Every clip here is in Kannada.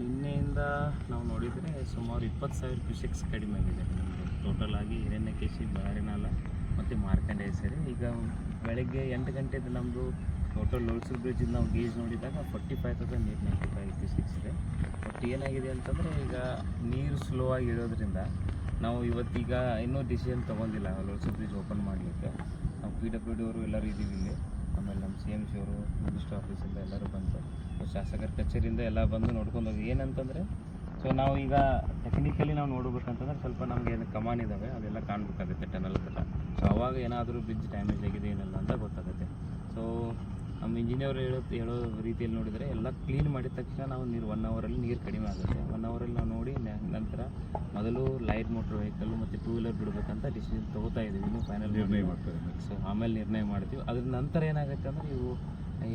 ನಿನ್ನೆಯಿಂದ ನಾವು ನೋಡಿದರೆ ಸುಮಾರು ಇಪ್ಪತ್ತು ಸಾವಿರ ಕ್ಯೂಸೆಕ್ಸ್ ಕಡಿಮೆ ಆಗಿದೆ ನಮಗೆ ಟೋಟಲ್ ಆಗಿ ಹಿರಣ್ಯಕೇಶಿ ಬಳ್ಳಾರಿನಾಲ ಮತ್ತು ಮಾರ್ಕಂಡೆ ಸರಿ. ಈಗ ಬೆಳಗ್ಗೆ ಎಂಟು ಗಂಟೆದು ನಮ್ಮದು ಟೋಟಲ್ ಲೋಡ್ಸಲ್ ಬ್ರಿಡ್ಜಿಂದ ನಾವು ಗೇಜ್ ನೋಡಿದಾಗ forty five thousand eight ninety five cusecs ಇದೆ. ಬಟ್ ಏನಾಗಿದೆ ಅಂತಂದರೆ ಈಗ ನೀರು ಸ್ಲೋ ಆಗಿ ಇಡೋದ್ರಿಂದ ನಾವು ಇವತ್ತೀಗ ಇನ್ನೂ ಡಿಸಿಷನ್ ತೊಗೊಂಡಿಲ್ಲ ಲೋಡ್ಸಲ್ ಬ್ರಿಡ್ಜ್ ಓಪನ್ ಮಾಡಲಿಕ್ಕೆ. ನಾವು ಪಿ ಡಬ್ಲ್ಯೂ ಡಿ ಅವರು ಎಲ್ಲರೂ ಇದ್ದೀವಿ ಇಲ್ಲಿ. ಆಮೇಲೆ ನಮ್ಮ ಸಿ ಎಂ ಸಿ ಅವರು ಮಿನಿಸ್ಟರ್ ಆಫೀಸಿಂದ ಎಲ್ಲರೂ ಬಂತು ಶಾಸಕರ ಕಚೇರಿಯಿಂದ ಎಲ್ಲ ಬಂದು ನೋಡ್ಕೊಂಡು ಹೋಗಿ, ಏನಂತಂದರೆ ಸೊ ನಾವು ಈಗ ಟೆಕ್ನಿಕಲಿ ನಾವು ನೋಡ್ಬೇಕಂತಂದ್ರೆ ಸ್ವಲ್ಪ ನಮಗೆ ಏನು ಕಮಾನ್ ಇದ್ದಾವೆ ಅದೆಲ್ಲ ಕಾಣಬೇಕಾಗುತ್ತೆ ಟನಲ್ ಎಲ್ಲ ಸೊ ಅವಾಗ ಏನಾದರೂ ಬ್ರಿಡ್ಜ್ ಡ್ಯಾಮೇಜ್ ಆಗಿದೆ ಏನಿಲ್ಲ ಅಂತ ಗೊತ್ತಾಗುತ್ತೆ. ಸೊ ನಮ್ಮ ಇಂಜಿನಿಯರ್ ಹೇಳೋ ಹೇಳೋ ರೀತಿಯಲ್ಲಿ ನೋಡಿದರೆ ಎಲ್ಲ ಕ್ಲೀನ್ ಮಾಡಿದ ತಕ್ಷಣ ನಾವು ನೀರು ಒನ್ ಅವರಲ್ಲಿ ನೀರು ಕಡಿಮೆ ಆಗುತ್ತೆ. ಒನ್ ಅವರಲ್ಲಿ ನಾವು ನೋಡಿ ನಂತರ ಮೊದಲು ಲೈಟ್ ಮೋಟ್ರ್ ವೆಹಿಕಲ್ಲು ಮತ್ತು ಟೂ ವೀಲರ್ ಬಿಡಬೇಕಂತ ಡಿಸಿಷನ್ ತೊಗೋತಾ ಇದ್ದೀವಿ. ಇನ್ನು ಫೈನಲ್ ನಿರ್ಣಯ ಮಾಡ್ತಾರೆ. ಸೊ ಆಮೇಲೆ ನಿರ್ಣಯ ಮಾಡ್ತೀವಿ. ಅದ್ರ ನಂತರ ಏನಾಗುತ್ತೆ ಅಂದರೆ ಇವು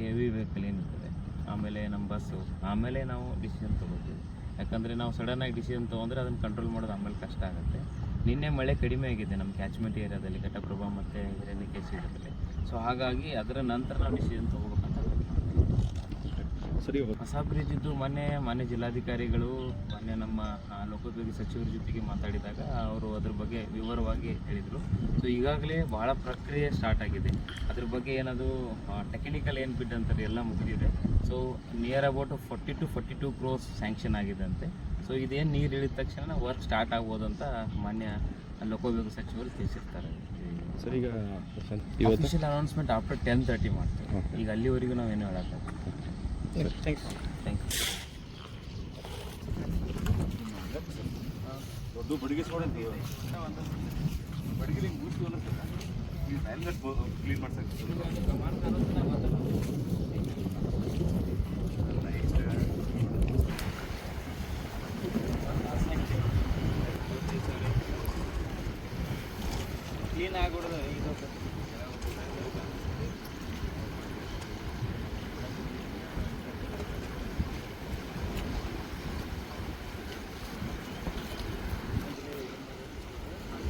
ಹೆವಿ ವೆಹಿಕಲ್ ಏನಿರ್ತದೆ. ಆಮೇಲೆ ನಮ್ಮ ಬಸ್ಸು ಆಮೇಲೆ ನಾವು ಡಿಸಿಷನ್ ತೊಗೋತೀವಿ. ಯಾಕಂದರೆ ನಾವು ಸಡನ್ನಾಗಿ ಡಿಸಿಷನ್ ತೊಗೊಂಡ್ರೆ ಅದನ್ನು ಕಂಟ್ರೋಲ್ ಮಾಡೋದು ಆಮೇಲೆ ಕಷ್ಟ ಆಗುತ್ತೆ. ನಿನ್ನೆ ಮಳೆ ಕಡಿಮೆ ಆಗಿದೆ ನಮ್ಮ ಕ್ಯಾಚ್ಮೆಂಟ್ ಏರಿಯಾದಲ್ಲಿ ಘಟಪ್ರಭಾ ಮತ್ತು ಹಿರಣ್ಯಕೇಶಿ ಇರೋದಲ್ಲಿ ಸೊ ಹಾಗಾಗಿ ಅದರ ನಂತರ ನಾವು ಡಿಸಿಷನ್ ತೊಗೋಬೇಕಂತ ಸರಿ ಹೊಸ ಬ್ರಿಡ್ಜ್ ಇದ್ದು ಮೊನ್ನೆ ಮೊನ್ನೆ ಜಿಲ್ಲಾಧಿಕಾರಿಗಳು ಮೊನ್ನೆ ನಮ್ಮ ಲೋಕೋಪಯೋಗಿ ಸಚಿವರ ಜೊತೆಗೆ ಮಾತಾಡಿದಾಗ ಅವರು ಅದ್ರ ಬಗ್ಗೆ ವಿವರವಾಗಿ ಹೇಳಿದರು. ಸೊ ಈಗಾಗಲೇ ಭಾಳ ಪ್ರಕ್ರಿಯೆ ಸ್ಟಾರ್ಟ್ ಆಗಿದೆ. ಅದ್ರ ಬಗ್ಗೆ ಏನದು ಟೆಕ್ನಿಕಲ್ ಏನು ಬಿಡ್ ಅಂತಾರೆ ಎಲ್ಲ ಮುಗಿದಿದೆ. So near about forty two forty two crores sanction ಆಗಿದೆ ಅಂತೆ ಸೊ ಇದೇನು ನೀರು ಇಳಿದ ತಕ್ಷಣ ವರ್ಕ್ ಸ್ಟಾರ್ಟ್ ಆಗ್ಬೋದು ಅಂತ ಮಾನ್ಯ ಲೋಕೋಪಯೋಗ ಸಚಿವರು ತಿಳಿಸಿರ್ತಾರೆ. ಸರ್ ಈಗ ಇವತ್ತು? Official announcement after ten thirty ಮಾಡ್ತೀವಿ. ಈಗ ಅಲ್ಲಿವರೆಗೂ ನಾವೇನು ಹೇಳೋಕ್ಕಾಗಲ್ಲ ಥ್ಯಾಂಕ್ ಯು ದೊಡ್ಡ ಬಡಿಗೆ ಸೋಡಂತಿ ಬಡಿಗೆ ಮೂರ್ತಿ ಕ್ಲೀನ್ ಮಾಡ್ಸಕ್ಕೆ. ಕ್ಲೀನ್ ಆಗ್ಬಿಡೋದು ಇದು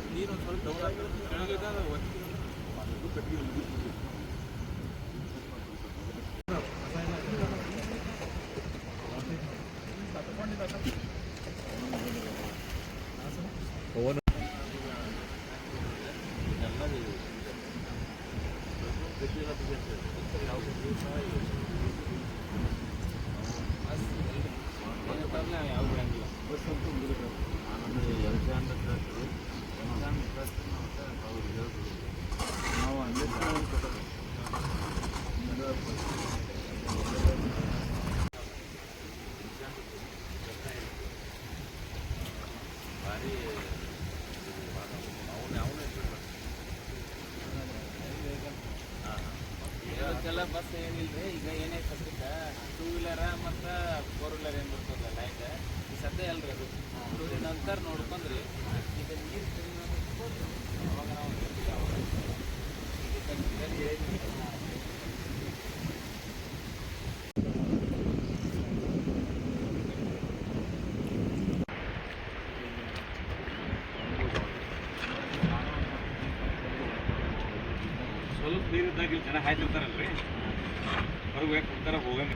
ನೀರು ಒಂದು ಸ್ವಲ್ಪ ಡೌನ್ ಆಗಿರೋದು ಕೆಳಗಿದ್ದ ಇವತ್ತೆಲ್ಲ ಬಸ್ ಏನಿಲ್ರಿ ಈಗ ಏನೇ ಸದ್ಯಕ್ಕೆ ಟೂ ವೀಲರ ಮತ್ತು ಫೋರ್ ವೀಲರ್ ಏನು ಬರ್ತದಲ್ಲ ಲೈಟ್ ಈ ಸದ್ಯ ಅಲ್ರಿ ಅದು. ನಂತರ ನೋಡ್ಕೊಂಡ್ರಿ ಈಗ ನೀರು ಕಡಿಮೆ ಆಗುತ್ತೆ. ಅವಾಗ ನಾವು ಹೇಳ್ತೀವಿ ಅವಾಗ. ಈಗ ಕಂಟಿನ್ಯೂ ಹೇಳ್ತೀವಿ. ನೀರಿದ್ದಾಗ ಇಲ್ಲಿ ಜನ ಹಾಯ್ತಿರ್ತಾರಲ್ರಿ. ಹೊರಗೆ ಹೋಗಿ ಕೊಡ್ತಾರ ಹೋಗಂಗ